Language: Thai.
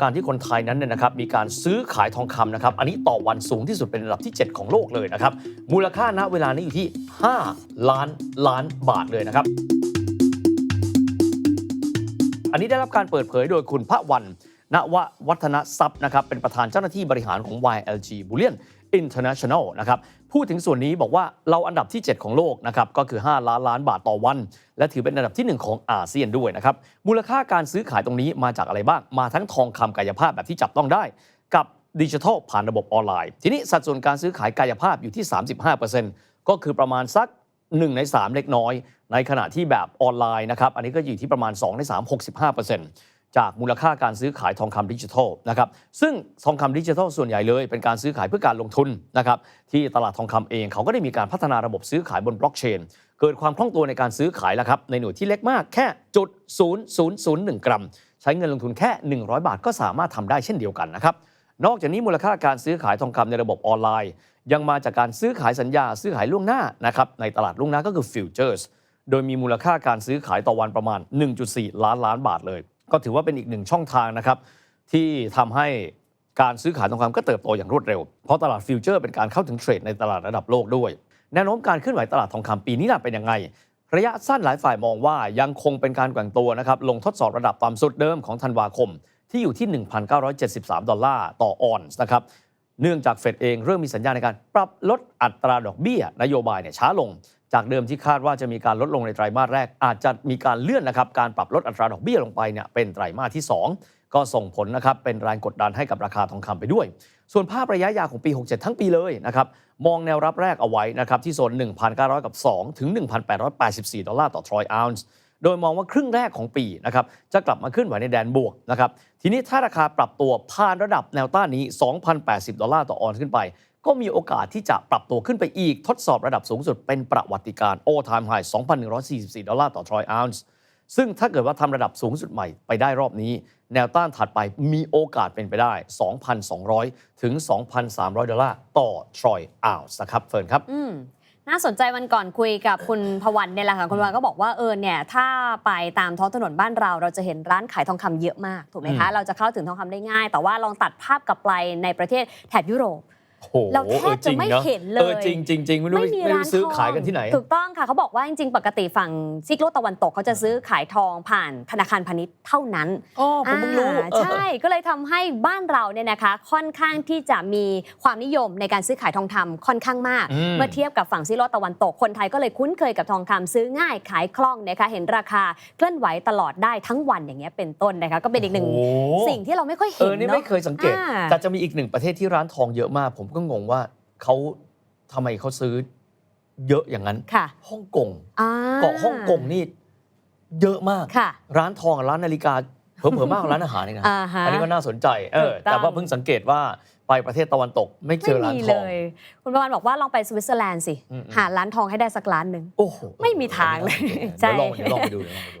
การที่คนไทยนั้นเนี่ยนะครับมีการซื้อขายทองคำนะครับอันนี้ต่อวันสูงที่สุดเป็นระดับที่ 7 ของโลกเลยนะครับมูลค่าณเวลานี้อยู่ที่ 5 ล้านล้านบาทเลยนะครับ อันนี้ได้รับการเปิดเผยโดยคุณพระวันณววัฒนทรัพย์นะครับเป็นประธานเจ้าหน้าที่บริหารของ YLG Bullion International นะครับพูดถึงส่วนนี้บอกว่าเราอันดับที่ 7 ของโลกนะครับก็คือ 5 ล้านล้านบาทต่อวัน และถือเป็นอันดับทีหนึ่1 ของอาเซียนด้วยนะครับมูลค่าการซื้อขายตรงนี้มาจากอะไรบ้าง มาทั้งทองคำกายภาพแบบที่จับต้องได้ กับดิจิทัลผ่านระบบออนไลน์ ทีนี้สัดส่วนการซื้อขายกายภาพอยู่ที่ 35%ก็คือประมาณสัก 1 ใน 3 เล็กน้อย ในขณะที่แบบออนไลน์นะครับอันนี้ก็อยู่ที่ประมาณ 2 ใน 3 65% จากมูลค่าการซื้อขายทองคำดิจิทัลนะครับซึ่งทองคำดิจิทัลส่วนใหญ่เลยเป็นการซื้อขายเพื่อการลงทุนนะครับที่ตลาดทองคำเองเขาก็ได้มีการพัฒนาระบบซื้อขายบนบล็อกเชนเกิดความคล่องตัวในการซื้อขายแล้วครับในหน่วยที่เล็กมากแค่จุด0001 กรัม ใช้เงินลงทุนแค่ 100 บาทก็สามารถทำได้เช่นเดียวกันนะครับนอกจากนี้มูลค่าการซื้อขายทองคำในระบบออนไลน์ ยังมาจากการซื้อขายสัญญา ซื้อขายล่วงหน้านะครับในตลาดล่วงหน้าก็คือฟิวเจอร์สโดยมีมูลค่าการซื้อขายต่อวันประมาณ 1.4 ล้านล้านบาทเลย ก็ถือว่าเป็นอีกหนึ่งช่องทางนะครับ ที่ทำให้การซื้อขายทองคำก็เติบโตอย่างรวดเร็ว เพราะตลาดฟิวเจอร์เป็นการเข้าถึงเทรดในตลาดระดับโลกด้วย แนวโน้มการเคลื่อนไหวตลาดทองคำปีนี้เป็นยังไง ระยะสั้นหลายฝ่ายมองว่ายังคงเป็นการแกว่งตัวนะครับลงทดสอบระดับต่ำสุดเดิมของธันวาคม ที่อยู่ที่ 1,973 ดอลลาร์ต่อออนซ์นะครับเนื่องจากเฟดเองเริ่มมีสัญญาณในการปรับลดอัตราดอกเบี้ย นโยบายเนี่ยช้าลง จากเดิมที่คาดว่าจะมีการลดลงในไตรมาสแรก อาจจะมีการเลื่อนนะครับการปรับลดอัตราดอกเบี้ยลงไปเนี่ยเป็นไตรมาสที่ 2 ก็ส่งผลนะครับเป็นแรงกดดันให้กับราคาทองคำไปด้วย ส่วนภาพระยะยาวของปี 67 ทั้งปีเลยนะครับมองแนวรับแรกเอาไว้นะครับที่โซน 1,900 กับ 2 ถึง 1,884 ดอลลาร์ต่อทรอยออนซ์โดยมองว่าครึ่งแรกของปีนะครับจะกลับมาขึ้นไหวในแดนบวกนะครับทีนี้ถ้าราคาปรับตัวผ่านระดับแนวต้านนี้ 2,080 ดอลลาร์ต่อออนซ์ขึ้นไป ก็มีโอกาสที่จะปรับตัวขึ้นไปอีกทดสอบระดับสูงสุดเป็นประวัติการ all time high 2,144 ดอลลาร์ต่อทรอยออนซ์ซึ่งถ้าเกิดว่าทำระดับสูงสุดใหม่ไปได้รอบนี้ แนวต้านถัดไปมีโอกาสเป็นไปได้ 2,200 ถึง 2,300 ดอลลาร์ต่อทรอยออนซ์นะครับเฟิร์นครับอืมน่าสนใจวันก่อนคุยกับคุณพวันเนี่ยแหละค่ะคุณพวันก็บอกว่าเออเนี่ยถ้าไปตามท้องถนนบ้านเรา เราจะเห็นร้านขายทองคำเยอะมากถูกไหมคะอืมเราจะเข้าถึงทองคำได้ง่าย แต่ว่าลองตัดภาพกลับไปในประเทศแถบยุโรปโอ้โห เราแทบจะไม่ออริงเห็นเลยเออจริงจริงจริงไม่รู้ไม่รู้ซื้อขายกันที่ไหน ถูกต้องค่ะเขาบอกว่าจริงๆ ปกติฝั่งซีกโลกตะวันตกเขาจะซื้อขายทองผ่านธนาคารพาณิชย์เท่านั้นอ๋อผมเพิ่งรู้อ่าใช่ก็เลยทำให้บ้านเราเนี่ยนะคะ ค่อนข้างที่จะมีความนิยมในการซื้อขายทองคำค่อนข้างมากอืมเมื่อเทียบกับฝั่งซีกโลกตะวันตกคนไทยก็เลยคุ้นเคยกับทองคำซื้อง่ายขายคล่องนะคะเห็นราคาเคลื่อนไหวตลอดได้ทั้งวันอย่างเงี้ยเป็นต้นนะคะก็เป็นอีกหนึ่งโอ้โหสิ่งที่เราไม่ค่อยเอเห็นอนี่เนาะไม่เคยสังเกตอ่าแต่จะมีอีกหนึ่งประเทศที่ร้านทองเยอะมากผมก็งงว่าเขาทำไมเขาซื้อเยอะอย่างนั้นค่ะฮ่องกงอ่าเกาะฮ่องกงนี่เยอะมาก ค่ะ ร้านทองกับร้านนาฬิกาเผลอๆมากกว่าร้านอาหารเลยนะอ่าฮะอันนี้ก็น่าสนใจเออถูกต้อง แต่ว่าเพิ่งสังเกตว่าไปประเทศตะวันตกไม่เจไม่อร้านมีทเลอง ย คุณประวันบอกว่าลองไปสวิตเซอร์แลนด์สิ อืมๆ หาร้านทองให้ได้สักร้านหนึ่ง โอ้โหไม่มีทางเลย เดี๋ยวลองเดี๋ยวลองไปดูเดี๋ยวลองไปดู